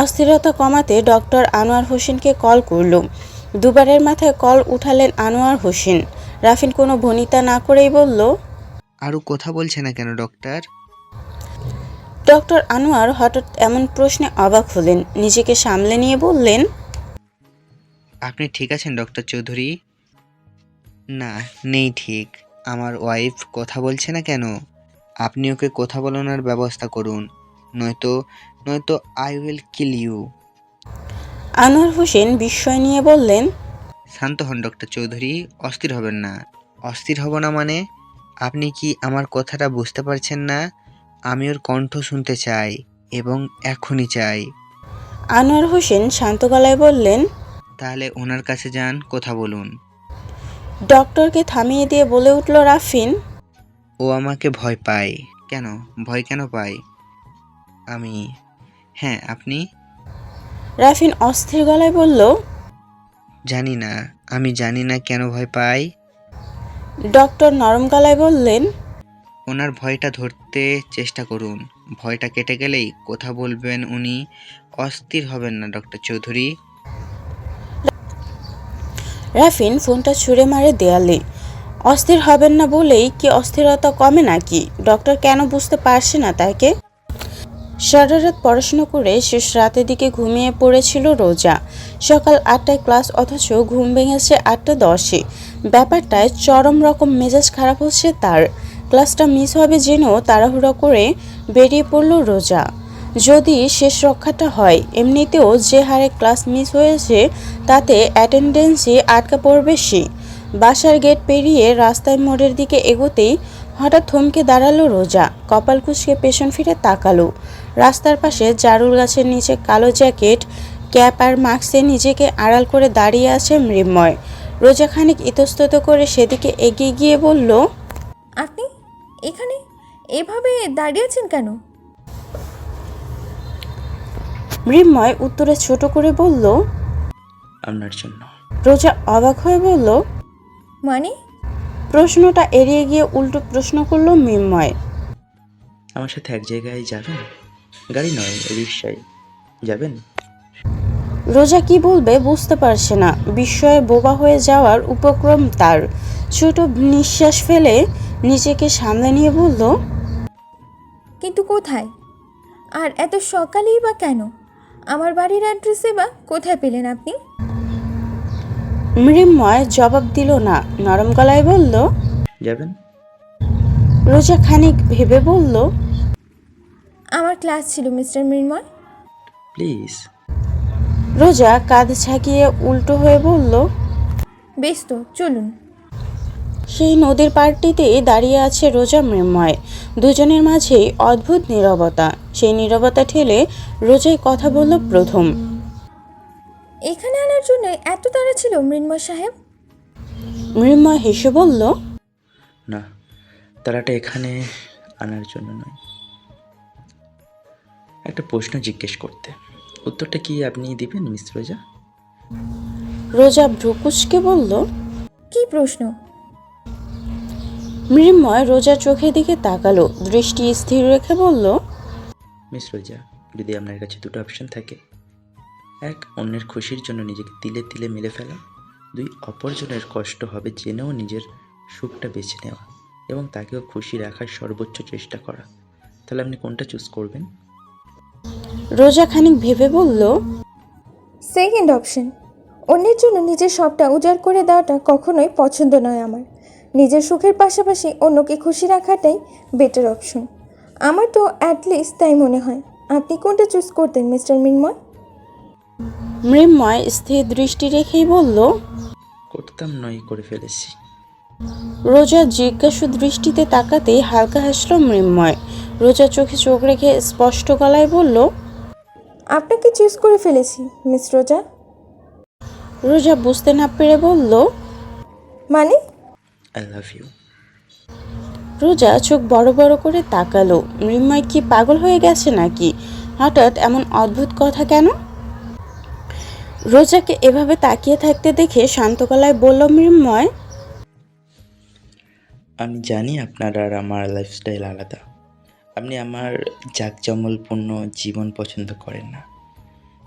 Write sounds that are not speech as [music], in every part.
অস্থিরতা কমাতে ডক্টর আনোয়ার হোসেনকে কল করল দুবারের মাথায় কল উঠালেন আনোয়ার হোসেন। রাফিন কোনো ভনিতা না করেই বলল আরও কথা বলছে না কেন ডক্টর? ডক্টর আনোয়ার হঠাৎ এমন প্রশ্নে অবাক হলেন। নিজেকে সামলে নিয়ে বললেন আপনি ঠিক আছেন ডক্টর চৌধুরী? না নেই ঠিক। আমার ওয়াইফ কথা বলছে না কেন? আপনি ওকে কথা বলানোর ব্যবস্থা করুন। নয়তো নয়তো I will kill you Anwar Hossain বিস্ময় নিয়ে বললেন শান্ত হন ডক্টর চৌধুরী অস্থির হবেন না। অস্থির হব না মানে? আপনি কি আমার কথাটা বুঝতে পারছেন না? আমি ওর কণ্ঠ শুনতে চাই এবং এখনই চাই। আনোয়ার হোসেন শান্ত গলায় বললেন তাহলে ওনার কাছে যান কথা বলুন। ডক্টরকে থামিয়ে দিয়ে বলে উঠল রাফিন ও আমাকে ভয় পায়। কেন? ভয় কেন পায়? আমি হ্যাঁ আপনি? রাফিন অস্থির গলায় বলল জানি না আমি জানি না কেন ভয় পাই। ডক্টর নরম গলায় বললেন ওনার ভয়টা ধরতে চেষ্টা করুন। ভয়টা কেটে গেলেই কথা বলবেন উনি। অস্থির হবেন না ডক্টর চৌধুরী। রাফিন ফোনটা ছুঁড়ে মারে দেয়ালে। অস্থির হবেন না বলেই কি অস্থিরতা কমে নাকি? ডক্টর কেন বুঝতে পারছে না তাকে? সারা রাত পড়াশুনো করে শেষ রাতের দিকে ঘুমিয়ে পড়েছিল রোজা। সকাল আটটায় ক্লাস অথচ ঘুম ভেঙেছে আটটা দশে। ব্যাপারটায় চরম রকম মেজাজ খারাপ হচ্ছে তার। ক্লাসটা মিস হবে জেনেও তাড়াহুড়ো করে বেরিয়ে পড়ল রোজা। যদি শেষ রক্ষাটা হয়, এমনিতেও যে হারে ক্লাস মিস হয়েছে তাতে অ্যাটেন্ডেন্সই আটকা পড়বে সে। বাসার গেট পেরিয়ে রাস্তায় মোড়ের দিকে এগোতেই হঠাৎ থমকে দাঁড়াল রোজা। কপাল কুচকে পেছন ফিরে তাকালো। রাস্তার পাশে জারুল গাছের নিচে কালো জ্যাকেট ক্যাপ আর মাস্কে নিজেকে আড়াল করে দাঁড়িয়ে আছে মৃন্ময়। রোজা খানিক ইতস্তত করে সেদিকে এগিয়ে গিয়ে বলল আপনি এখানে এভাবে দাঁড়িয়ে আছেন কেন? মৃন্ময় উত্তরে ছোট করে বলল আপনার জন্য। রোজা অবাক হয়ে বলল মানে প্রশ্নটা এড়িয়ে গিয়ে উল্টো প্রশ্ন করল মৃন্ময়। আমার সাথে এক জায়গায় যাবেন? গাড়ি নয় রিক্সায় যাবেন? রোজা কি বলবে বুঝতে পারছে না। বিস্ময়ে বোবা হয়ে যাওয়ার উপক্রম তার। ছোট নিঃশ্বাস ফেলে নিজেকে সামলে নিয়ে বলল কিন্তু কোথায়? আর এত সকালেই বা কেন? আমার বাড়ির অ্যাড্রেসে বা কোথায় পেলেন আপনি? মৃন্ময় জবাব দিল না। নরম গলায় বলল যাবেন? রোজা খানিক ভেবে বলল আমার ক্লাস ছিল মিস্টার মৃন্ময়। প্লিজ। রোজা কাঁধ ছাকিয়ে উল্টো হয়ে বলল বেশ তো চলুন। সেই নদীর পাড়টিতেই দাঁড়িয়ে আছে রোজা মৃন্ময়। দুজনের মাঝেই অদ্ভুত নীরবতা। সেই নীরবতা ঠেলে রোজাই কথা বলল প্রথম। এখানে আনার জন্য এত তাড়া ছিল মৃন্ময় সাহেব? মৃন্ময় হেসে বলল না তারাটা এখানে আনার জন্য নয়। একটা প্রশ্ন জিজ্ঞেস করতে। উত্তরটা কি আপনি দিবেন মিস রোজা? রোজা ভ্রুকুচকে বলল কি প্রশ্ন? মৃন্ময় রোজার চোখের দিকে তাকালো দৃষ্টি স্থির রেখে বলল মিস রোজা যদি আপনার কাছে দুটো অপশন থাকে এক অন্যের খুশির জন্য নিজেকে তিলে তিলে মেলে ফেলা। দুই অপরজনের কষ্ট হবে জেনেও নিজের সুখটা বেছে নেওয়া এবং তাকেও খুশি রাখার সর্বোচ্চ চেষ্টা করা। তাহলে আপনি কোনটা চুজ করবেন? রোজা খানিক ভেবে বলল সেকেন্ড অপশন অন্যের জন্য নিজের সবটা উজাড় করে দেওয়াটা কখনোই পছন্দ নয় আমার। নিজের সুখের পাশাপাশি অন্যকে খুশি রাখাটাই বেটার অপশন আমার তো অ্যাটলিস্ট তাই মনে হয়। আপনি কোনটা চুজ করতেন মিস্টার মৃন্ময় মৃন্ময় স্থির দৃষ্টি রেখেই বলল করতাম নয় করে ফেলেছি। রোজা জিজ্ঞাসু দৃষ্টিতে তাকাতেই হালকা হাসল মৃন্ময়। রোজা চোখে চোখ রেখে স্পষ্ট গলায় বলল আপনাকে চুজ করে ফেলেছি মিস রোজা। রোজা বুঝতে না পেরে বলল মানে? আই লাভ ইউ রোজা চোখ বড় বড় করে তাকালো। মৃন্ময় কি পাগল হয়ে গেছে নাকি? হঠাৎ এমন অদ্ভুত কথা কেন? রোজাকে এভাবে তাকিয়ে থাকতে দেখে শান্ত গলায় বলল, মৃন্ময়। আমি জানি আপনার আর আমার লাইফস্টাইল আলাদা। আপনি আমার জাঁকজমলপূর্ণ জীবন পছন্দ করেন না।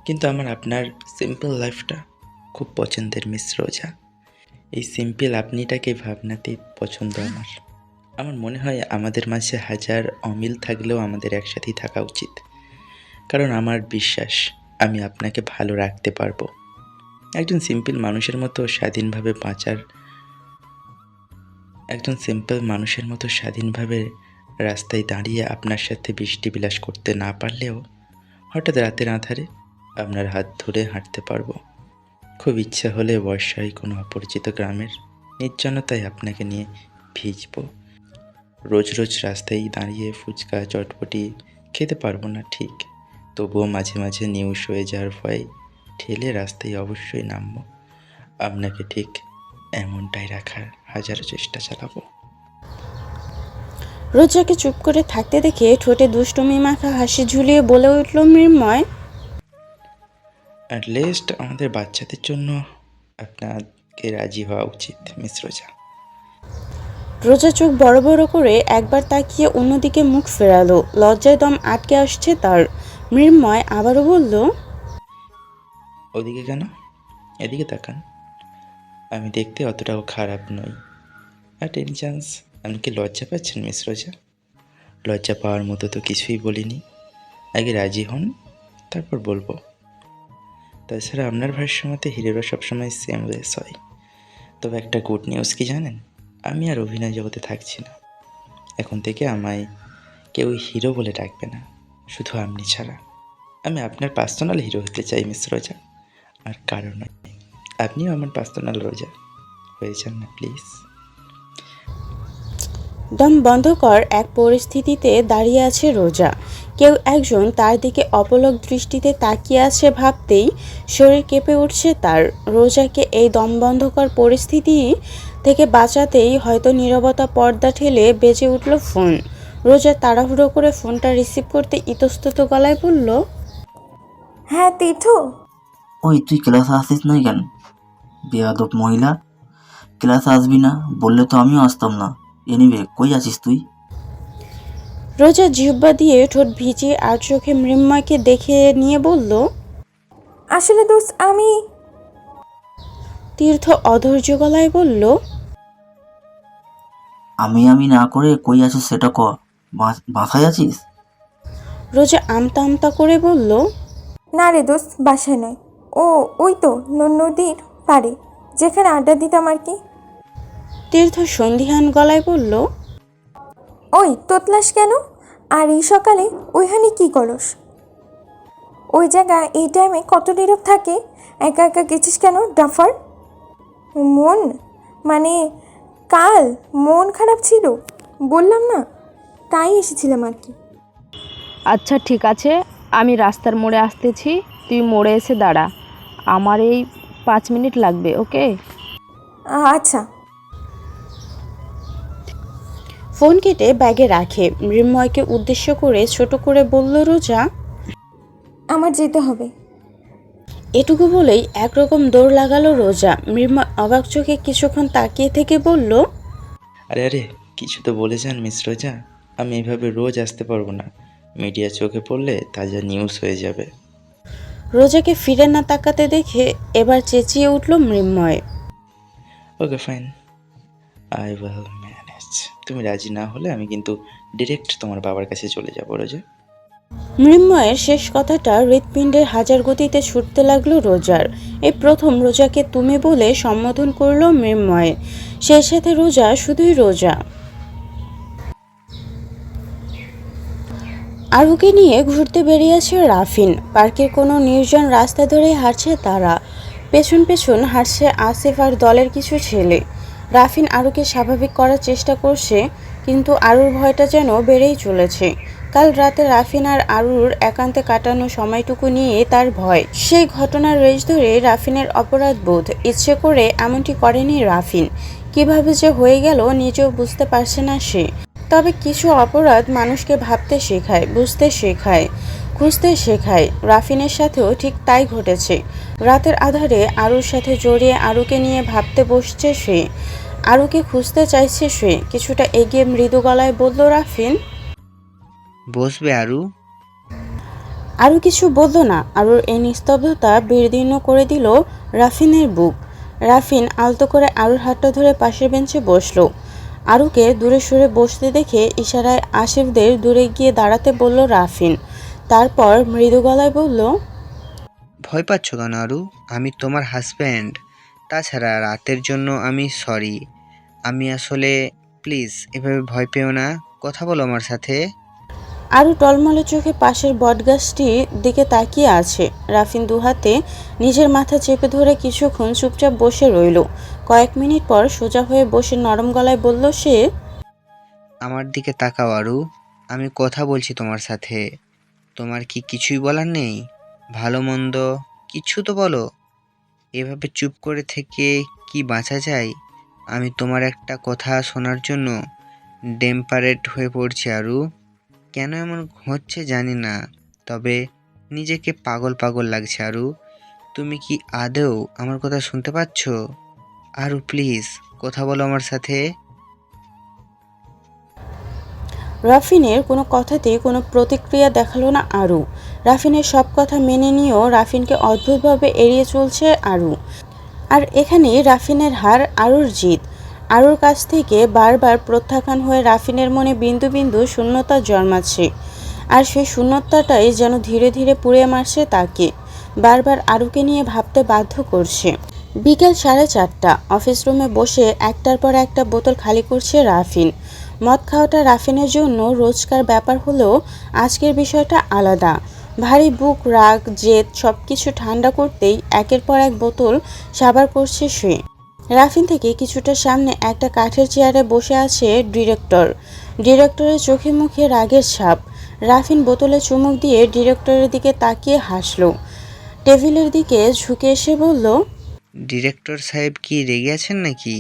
কিন্তু আমার আপনার সিম্পল লাইফটা খুব পছন্দের মিস রোজা। এই সিম্পল আপনিটাকে ভাবনাতেই পছন্দ আমার। আমার মনে হয় আমাদের মাঝে হাজার অমিল থাকলেও আমাদের একসাথেই থাকা উচিত। কারণ আমার বিশ্বাস আমি আপনাকে ভালো রাখতে পারব। একজন সিম্পল মানুষের মতো স্বাধীনভাবে বাঁচার, একজন সিম্পল মানুষের মতো স্বাধীনভাবে রাস্তায় দাঁড়িয়ে আপনার সাথে বৃষ্টি বিলাস করতে না পারলেও হঠাৎ রাতের আধারে আপনার হাত ধরে হাঁটতে পারব। খুব ইচ্ছা হলে বর্ষায় কোনো অপরিচিত গ্রামের নির্জনতায় আপনাকে নিয়ে ভিজবো। রোজ রোজ রাস্তায় দাঁড়িয়ে ফুচকা, চটপটি খেতে পারব না ঠিক। তবুও মাঝে মাঝে নিউজ হয়ে যাওয়ার ভয়ে ঠেলে রাস্তায় অবশ্যই নামবো। আপনাকে ঠিক এমনটাই রাখার হাজারো চেষ্টা চালাবো। রোজাকে চুপ করে থাকতে দেখে ঠোঁটে দুষ্টুমি মাখা হাসি ঝুলিয়ে বলে উঠল মৃন্ময়। অ্যাট লিস্ট আমাদের বাচ্চাদের জন্য আপনাকে রাজি হওয়া উচিত মিস রোজা। রোজা চোখ বড় বড় করে একবার তাকিয়ে অন্যদিকে মুখ ফেরালো। লজ্জায় দম আটকে আসছে তার। মৃন্ময় আবারও বলল, ওদিকে কেন? এদিকে তাকান। আমি দেখতে অতটাও খারাপ নই। অ্যাট এনি চান্স আপনি কি লজ্জা পাচ্ছেন, মিস রোজা? লজ্জা পাওয়ার মতো তো কিছুই বলিনি। আগে রাজি হন, তারপর বলব। তাছাড়া আপনার ভাষ্য মতে হিরোরা সবসময় সেম ওয়েস হয়। তবে একটা গুড নিউজ কি জানেন? আমি আর অভিনয় জগতে থাকছি না। এখন থেকে আমায় কেউ হিরো বলে ডাকবে না। শুধু আপনি ছাড়া। আমি আপনার পার্সোনাল হিরো হতে চাই মিস রোজা। আর কারণ নয় আপনিও আমার পার্সোনাল রোজা। হয়ে যান না প্লিজ দম বন্ধ কর এক পরিস্থিতিতে দাঁড়িয়ে আছে রোজা। কেউ একজন তার দিকে অপলক দৃষ্টিতে তাকিয়ে আছে ভাবতেই শরীর কেঁপে উঠছে তার। রোজাকে এই দমবন্ধকর পরিস্থিতি থেকে বাঁচাতেই হয়তো নীরবতা পর্দা ঠেলে বেজে উঠল ফোন। রোজা তাড়াহুড়ো করে ফোনটা রিসিভ করতে ইতস্তত গলায় বলল হ্যাঁ তীর্থ। ওই তুই ক্লাসে আসিস নাই কেন? বেয়াদব মহিলা। ক্লাসে আসবি না বললে তো আমিও আসতাম না। এনিবে কই আছিস তুই? রোজা জিহ্বা দিয়ে ঠোঁট ভিজিয়ে আর চোখে মৃন্ময়কে দেখে নিয়ে বলল আসলে দোস্ত আমি তীর্থ অধৈর্য গলায় বলল আমি আমি না করে কই আছিস সেটা ক বাসায় আছিস? রোজা আমতা আমতা করে বলল না রে দোস্ত বাসায় নয়। ও ওই তো নদীর পাড়ে। যেখানে আড্ডা দিতাম আর কি। তীর্থ সন্ধিহান গলায় বলল ওই তোতলাস কেন? আর এই সকালে ওইখানে কি করস? ওই জায়গা এই টাইমে কত নীরব থাকে? একা একা গেছিস কেন ডাফার মন? মানে কাল মন খারাপ ছিল। বললাম না তাই এসেছিলাম আর কি। আচ্ছা ঠিক আছে। আমি রাস্তার মোড়ে আসতেছি। তুই মোড়ে এসে দাঁড়া। আমার এই পাঁচ মিনিট লাগবে ওকে? আচ্ছা। ফোন কেটে ব্যাগে রাখে। মৃন্ময়কে উদ্দেশ্য করে ছোট করে বলল রোজা? আমার যেতে হবে। এটুকু বলেই একরকম দৌড় লাগালো রোজা। মৃন্ময় অবাক চোখে কিছুক্ষণ তাকিয়ে থেকে বলল আরে আরে কিছু তো বলে যান মিস রোজা। আমি এভাবে রোজ আসতে পারব না। মিডিয়া চোখে পড়লে তাজা নিউজ হয়ে যাবে। রোজাকে ফিরে না তাকাতে দেখে এবার চেঁচিয়ে উঠল Mrinmoy. Okay fine I will manage তুমি রাজি না হলে আমি কিন্তু ডিরেক্ট তোমার বাবার কাছে চলে যাব রোজা। মৃন্ময়ের শেষ কথাটা হৃৎপিণ্ডের হাজার গতিতে ছুটতে লাগল রোজার। এই প্রথম রোজাকে তুমি বলে সম্বোধন করল মৃন্ময়। সেই সাথে রোজা শুধুই রোজা। আরুকে নিয়ে ঘুরতে বেরিয়েছে রাফিন। পার্কের কোনো নির্জন রাস্তা ধরেই হাঁটছে তারা। পেছন পেছন হাঁটছে আসিফ আর দলের কিছু ছেলে। রাফিন আরুকে স্বাভাবিক করার চেষ্টা করছে, কিন্তু আরুর ভয়টা যেন বেড়েই চলেছে। কাল রাতে রাফিন আর আরুর একান্তে কাটানো সময়টুকু নিয়ে তার ভয়। সেই ঘটনার রেশ ধরে রাফিনের অপরাধ বোধ। ইচ্ছে করে এমনটি করেনি রাফিন। কীভাবে যে হয়ে গেল নিজেও বুঝতে পারছে না সে। তবে কিছু অপরাধ মানুষকে ভাবতে শেখায় বুঝতে শেখায় খুঁজতে শেখায়। রাফিনের সাথেও ঠিক তাই ঘটেছে। রাতের আধারে আরুর সাথে জড়িয়ে আরুকে নিয়ে ভাবতে বসছে সে। আরুকে খুঁজতে চাইছে সে। কিছুটা এগিয়ে মৃদু গলায় বলল রাফিন? বসবে আরু? আরও কিছু বলল না। আরুর এই নিস্তব্ধতা বিদীর্ণ করে দিল রাফিনের বুক। রাফিন আলতো করে আরুর হাতটা ধরে পাশের বেঞ্চে বসল। আরুকে দূরে সরে বসতে দেখে ইশারায় আশিফদের দূরে গিয়ে দাঁড়াতে বলল রাফিন। তারপর মৃদু গলায় বলল, ভয় পাচ্ছ কেন আরু? আমি তোমার হাজব্যান্ড তাছাড়া রাতের জন্য আমি সরি আমি আসলে প্লিজ এভাবে ভয় পেও না। কথা বলো আমার সাথে। আরও টলমলে চোখে পাশের বটগাছটির দিকে তাকিয়ে আছে। রাফিন দুহাতে নিজের মাথা চেপে ধরে কিছুক্ষণ চুপচাপ বসে রইল। কয়েক মিনিট পর সোজা হয়ে বসে নরম গলায় বলল, সে আমার দিকে তাকাও, আরু। আমি কথা বলছি তোমার সাথে। তোমার কি কিছুই বলার নেই? ভালো, মন্দ? কিছু তো বলো। এভাবে চুপ করে থেকে কি বাঁচা যায়? আমি তোমার একটা কথা শোনার জন্য ডেম্পারেট হয়ে পড়ছি, আরু। কেন এমন হচ্ছে জানি না, তবে নিজেকে পাগল পাগল লাগছে, আরু। তুমি কি আদৌ আমার কথা শুনতে পাচ্ছ? আরু, প্লিজ, কথা বলো আমার সাথে। রাফিনের কোনো কথাতেই কোনো প্রতিক্রিয়া দেখাল না আরু। রাফিনের সব কথা মেনে নিয়েও রাফিনকে অদ্ভুতভাবে এড়িয়ে চলছে আরু। আর এখানে রাফিনের হার আরুর জিত আরুর কাছ থেকে বারবার প্রত্যাখ্যান হয়ে রাফিনের মনে বিন্দু বিন্দু শূন্যতা জন্মাচ্ছে। আর সেই শূন্যতাটাই যেন ধীরে ধীরে পুড়ে মারছে তাকে। বারবার আরুকে নিয়ে ভাবতে বাধ্য করছে। বিকেল সাড়ে চারটা, অফিস রুমে বসে একটার পর একটা বোতল খালি করছে রাফিন। মদ খাওয়াটা রাফিনের জন্য রোজকার ব্যাপার হলেও আজকের বিষয়টা আলাদা। ভারী বুক, রাগ, জেদ সব কিছু ঠান্ডা করতেই একের পর এক বোতল সাবার করছে সে। রাফিন থেকে কিছুটা সামনে একটা কাঠের চেয়ারে বসে আছে ডিরেক্টর। ডিরেক্টরের চোখে মুখে রাগের ছাপ। রাফিন বোতলে চুমুক দিয়ে ডিরেক্টরের দিকে তাকিয়ে হাসলো। টেবিলের দিকে ঝুঁকে এসে বলল ডিরেক্টর সাহেব কি রেগে আছেন নাকি?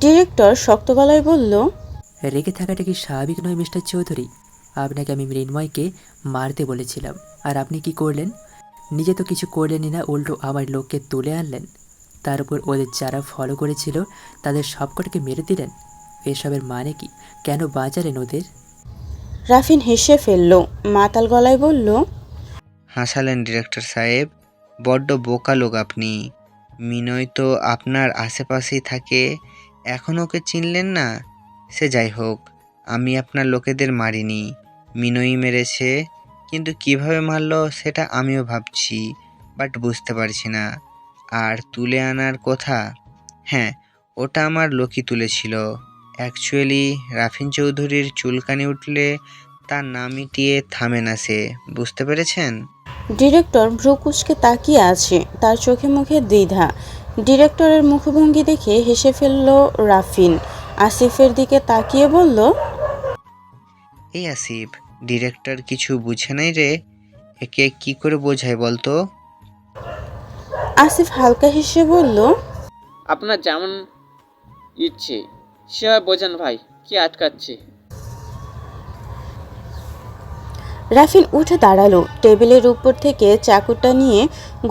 ডিরেক্টর শক্ত গলায় বলল রেগে থাকাটা কি স্বাভাবিক নয় মিস্টার চৌধুরী? আপনাকে আমি মৃন্ময়কে মারতে বলেছিলাম। আর আপনি কি করলেন? নিজে তো কিছু করলেনই না উল্টো আমার লোককে তুলে আনলেন। তার উপর ওদের যারা ফলো করেছিল তাদের সবকটাকে মেরে দিলেন। এসবের মানে কি? কেন বাঁচালেন ওদের? রাফিন হেসে ফেলল। মাতাল গলায় বলল হাসালেন ডিরেক্টর সাহেব বড্ড বোকা লোক আপনি। মিনয় তো আপনার আশেপাশেই থাকে এখন ওকে চিনলেন না? সে যাই হোক আমি আপনার লোকেদের মারিনি। মিনয়ই মেরেছে কিন্তু কীভাবে মারলো সেটা আমিও ভাবছি বাট বুঝতে পারছি না। আর তুলে আনার কথা? হ্যাঁ ওটা আমার লোকই তুলেছিল। অ্যাকচুয়ালি রাফিন চৌধুরীর চুলকানি উঠলে তার নাম মিটিয়ে থামে না সে বুঝতে পেরেছেন? ডিরেক্টর ভ্রুকুশকে তাকিয়ে আছে তার চোখে মুখে দ্বিধা। ডিরেক্টরের মুখভঙ্গি দেখে হেসে ফেলল রাফিন। আসিফের দিকে তাকিয়ে বলল এই আসিফ ডিরেক্টর কিছু বুঝে নাই রে। একে কি করে বোঝায় বলতো? আসিফ হালকা হেসে বলল আপনার যেমন ইচ্ছে সেভাবে বোঝান ভাই কি আটকাচ্ছে? রাফিন উঠে দাঁড়াল টেবিলের উপর থেকে চাকুটা নিয়ে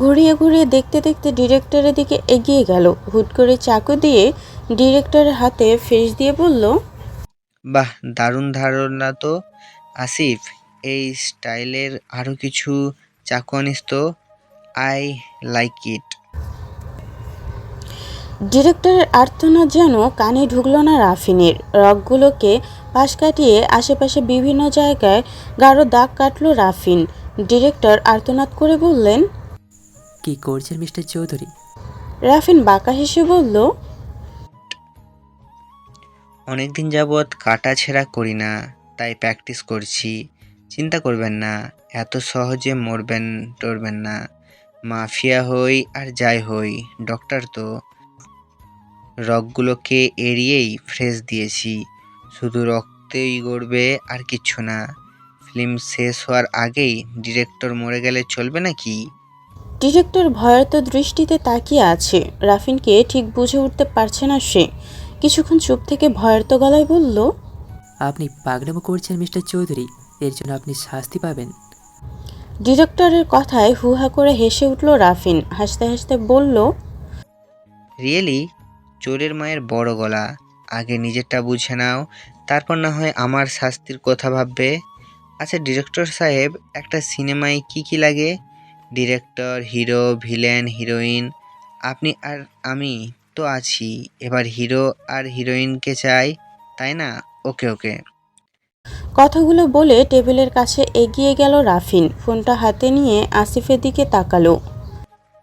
ঘুরিয়ে ঘুরিয়ে দেখতে দেখতে ডিরেক্টরের দিকে এগিয়ে গেল। হুট করে চাকু দিয়ে ডিরেক্টরের হাতে ফেস দিয়ে বলল বাহ দারুণ ধারণা তো। আসিফ এই স্টাইলের আরও কিছু চাকু আনিস তো। আই লাইক ইট ডিরেক্টরের আর্তনা যেন কানে ঢুকলো না রাফিনের। রগগুলোকে পাশ কাটিয়ে আশেপাশে বিভিন্ন জায়গায় গাঢ় দাগ কাটলো রাফিন। ডিরেক্টর আর্তনাদ করে বললেন কি করছেন মিস্টার চৌধুরী? রাফিন বাঁকা হেসে বলল অনেকদিন যাবৎ কাটা ছেঁড়া করি না তাই প্র্যাকটিস করছি। চিন্তা করবেন না এত সহজে মরবেন টরবেন না। মাফিয়া হই আর যাই হই ডক্টর তো রগগুলোকে এড়িয়েই ফ্রেশ দিয়েছি। শুধু রক্তেই গড়বে আর কিচ্ছু না। ফিল্ম শেষ হওয়ার আগেই ডিরেক্টর মরে গেলে চলবে নাকি? ডিরেক্টর ভয়ার্ত দৃষ্টিতে তাকিয়ে আছে। রাফিনকে ঠিক বুঝে উঠতে পারছে না সে। কিছুক্ষণ চুপ থেকে ভয়ার্ত গলায় বলল আপনি পাগলামো করছেন মিস্টার চৌধুরী। এর জন্য আপনি শাস্তি পাবেন। ডিরেক্টরের কথায় হুহা করে হেসে উঠল রাফিন, হাসতে হাসতে বলল, রিয়েলি? চোরের মায়ের বড় গলা। আগে নিজেরটা বুঝে নাও, তারপর না হয় আমার শাস্তির কথা ভাববে। আচ্ছা ডিরেক্টর সাহেব, একটা সিনেমায় কি কি লাগে? Director, hero, villain, heroine. আপনি আর আমি তো আছি। এবার হিরো আর হিরোইনকে চাই, তাই না? ওকে ওকে। কথাগুলো বলে টেবিলের কাছে এগিয়ে গেল রাফিন। ফোনটা হাতে নিয়ে আসিফের দিকে তাকালো।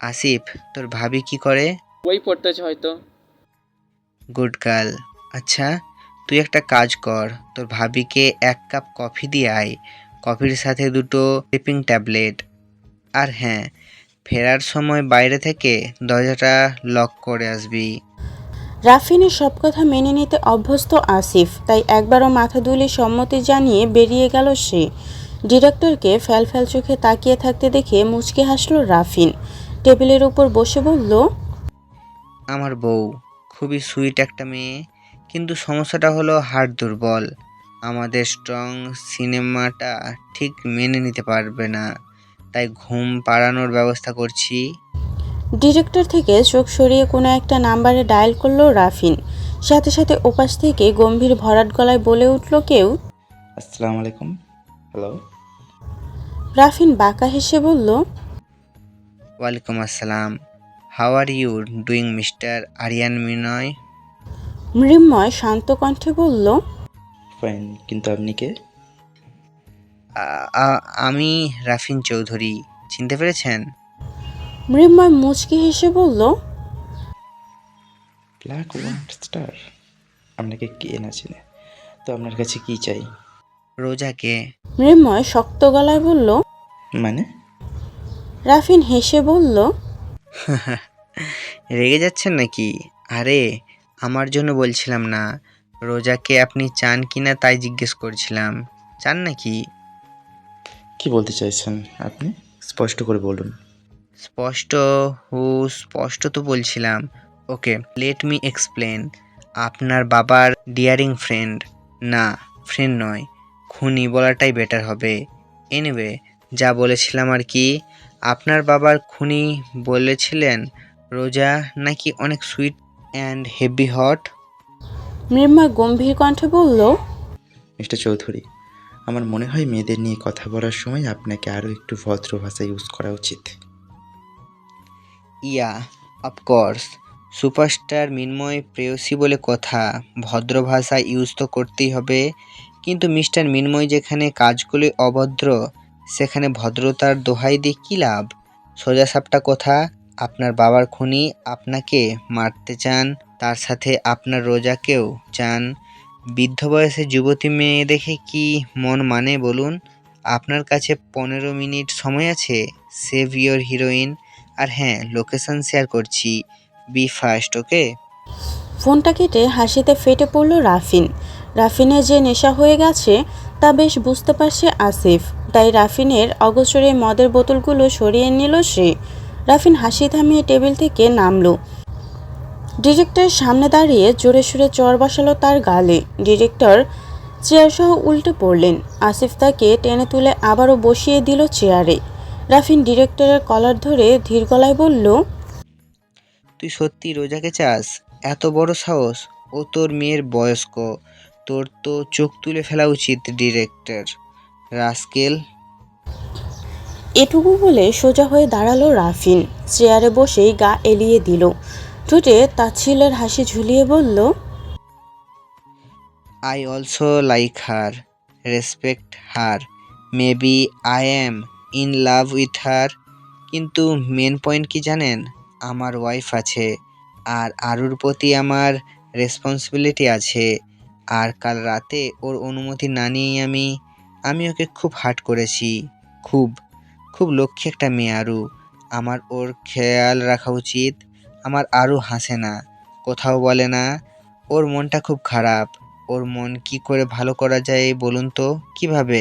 আসিফ তোর ভাবি কি করে? বই পড়তেছে হয়তো। Good girl. আচ্ছা তুই একটা কাজ কর। তোর ভাবিকে এক কাপ কফি দিয়ে আয়। কফির সাথে দুটো স্লিপিং ট্যাবলেট। আর হ্যাঁ ফেরার সময় বাইরে থেকে দরজাটা লক করে আসবি। রাফিনের সব কথা মেনে নিতে অভ্যস্ত আসিফ, তাই একবারও মাথা দুলে সম্মতি জানিয়ে বেরিয়ে গেল সে। ডিরেক্টরকে ফ্যাল ফ্যাল চোখে তাকিয়ে থাকতে দেখে মুচকে হাসলো রাফিন। টেবিলের উপর বসে বলল, আমার বউ, খুবই সুইট একটা মেয়ে, কিন্তু সমস্যাটা হলো হার্ট দুর্বল। আমাদের স্ট্রং সিনেমাটা ঠিক মেনে নিতে পারবে না, তাই ঘুম পাড়ানোর ব্যবস্থা করছি। ডিরেক্টর থেকে চোখ সরিয়ে কোনো একটা নাম্বারে ডায়াল করল রাফিন। সাথে সাথে ওপাশ থেকে গম্ভীর ভরাট গলায় বলে উঠল কেউ আসসালামু আলাইকুম। হ্যালো রাফিন বাঁকা হেসে বলল ওয়ালাইকুম আসসালাম। How are you doing mister Aryan মিনয় Mrinmoy শান্ত কণ্ঠে বলল ফাইন কিন্তু আপনি কে? আ- আ- আমি রাফিন চৌধুরী। চিনতে পেরেছেন? মৃন্ময় মুচকি হেসে বলল ব্ল্যাক ওয়ান্ট স্টার আপনাকে কে না চিনে তো আপনার কাছে কি চাই? রোজাকে। মৃন্ময় শক্ত গলায় বলল মানে? রাফিন হেসে বলল [laughs] রেগে যাচ্ছেন নাকি? আরে আমার জন্য বলছিলাম না। রোজাকে আপনি চান কি না তাই জিজ্ঞেস করছিলাম। চান নাকি? কি বলতে চাইছেন আপনি? স্পষ্ট করে বলুন। স্পষ্ট হু স্পষ্ট তো বলছিলাম। ওকে লেট মি এক্সপ্লেন আপনার বাবার ডিয়ারিং ফ্রেন্ড না ফ্রেন্ড নয় খুনি বলাটাই বেটার হবে। এনিওয়ে যা বলেছিলাম আর কি আপনার বাবার খুনি বলেছিলেন রোজা নাকি অনেক sweet and heavy hot Mrinmoy গম্ভীর কণ্ঠে বলল মিস্টার চৌধুরী আমার মনে হয় মেয়েদের নিয়ে কথা বলার সময় আপনাকে আরও একটু ভদ্র ভাষা ইউজ করা উচিত। ইয়া অফকোর্স সুপারস্টার মিন্ময় প্রেয়সী বলে কথা। ভদ্র ভাষা ইউজ তো করতেই হবে। কিন্তু মিস্টার মিন্ময় যেখানে কাজগুলি অভদ্র, সেখানে ভদ্রতার দোহাই দিয়ে কী লাভ? সোজা সাপটা কথা? আপনার বাবার খুনি আপনাকে মারতে চান, তার সাথে আপনার রোজাকেও চান। বৃদ্ধ বয়সে যুবতী মেয়ে দেখে কি মন মানে বলুন? আপনার কাছে পনেরো মিনিট সময় আছে? সেভ ইয়োর হিরোইন আর হ্যাঁ লোকেশন শেয়ার করছি। বি ফার্স্ট ওকে ফোনটা কেটে হাসিতে ফেটে পড়ল রাফিন। রাফিনের যে নেশা হয়ে গেছে, তা বেশ বুঝতে পারছে আসিফ। তাই রাফিনের অগোচরে মদের বোতলগুলো সরিয়ে নিল সে। রাফিন হাসি থামিয়ে টেবিল থেকে নামলো। ডিরেক্টরের সামনে দাঁড়িয়ে জোরে সুরে চর বসালো তার গালে। ডিরেক্টর চেয়ারসহ উল্টে পড়লেন। আসিফ তাকে টেনে তুলে আবারও বসিয়ে দিল চেয়ারে। রাফিন ডিরেক্টরের কলার ধরে ধীর গলায় বলল তুই সত্যি রোজাকে চাস? এত বড় সাহস? ও তোর মেয়ের বয়স্ক। তোর তো চোখ তুলে ফেলা উচিত ডিরেক্টর। রাস্কেল? এটুকু বলে সোজা হয়ে দাঁড়াল রাফিন। চেয়ারে বসেই গা এলিয়ে দিল। ঠোঁটে তাচ্ছিলের হাসি ঝুলিয়ে বলল I also like her respect her maybe I am in love with her কিন্তু মেন পয়েন্ট কি জানেন? আমার ওয়াইফ আছে, আর আরুর প্রতি আমার রেসপন্সিবিলিটি আছে, আর কাল রাতে ওর অনুমতি না নিয়েই আমি আমি ওকে খুব হার্ট করেছি, খুব খুব লক্ষ্মী একটা মেয়ে আরু। আমার ওর খেয়াল রাখা উচিত, আমার আরও হাসে না, কোথাও বলে না, ওর মনটা খুব খারাপ, ওর মন কি করে ভালো করা যায় বলুন তো, কীভাবে?